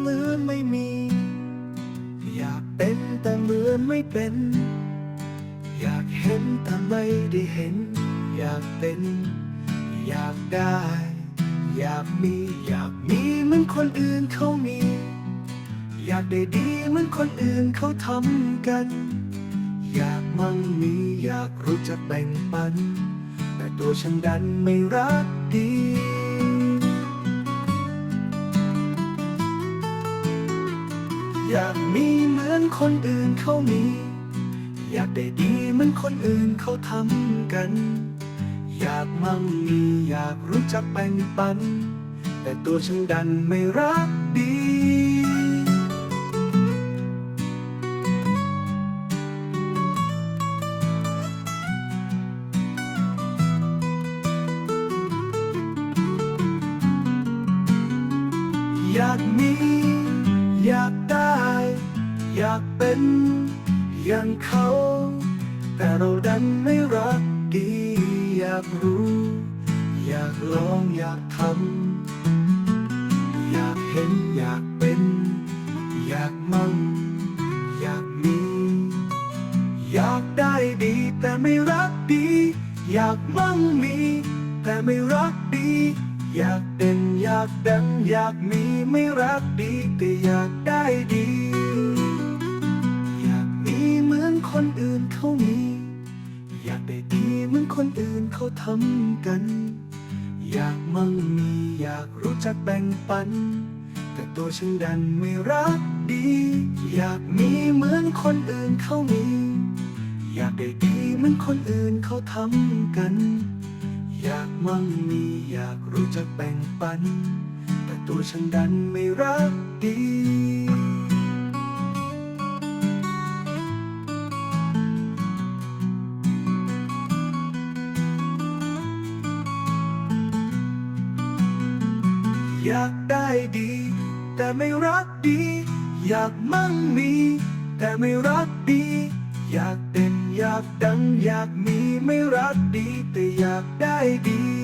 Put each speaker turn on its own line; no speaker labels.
เหมือนไม่มี อยากเป็นแต่เหมือนไม่เป็น อยากเห็นแต่ไม่ได้เห็น อยากเป็น อยากได้ อยากมี อยากมีเหมือนคนอื่นเขามี อยากได้ดีเหมือนคนอื่นเขาทำกัน อยากมั่งมีอยากรู้จักแบ่งปัน แต่ตัวฉันดันไม่รักดี อยากมีเหมือนคนอื่นเขามี อยากได้ดีเหมือนคนอื่นเขาทำกัน อยากมั่งมีอยากรู้จักแบ่งปัน แต่ตัวฉันดันไม่รักดีอยาก อยากเป็นอย่างเขา แต่เราดันไม่รักดี อยากรู้ อยากลองอยากทำอยากเห็นอยากเป็น อยากมั่ง อยากมี อยากได้ดี แต่ไม่รักดี อยากมั่งมี แต่ไม่รักดีอยากเด่นอยากดังอยากมีไม่รักดีแต่อยากได้ดีำกัน อยากมั่งมีอยากรู้จักแบ่งปัน แต่ตัวฉันดันไม่รักดี อยากมีเหมือนคนอื่นเขามี อยากได้ดีเหมือนคนอื่นเขาทำกัน อยากมั่งมีอยากรู้จักแบ่งปัน แต่ตัวฉันดันไม่รักดี อยากได้ดี แต่ไม่รักดี อยากมั่งมี แต่ไม่รักดี อยากเด่นอยากดังอยากมีไม่รักดี แต่อยากได้ดี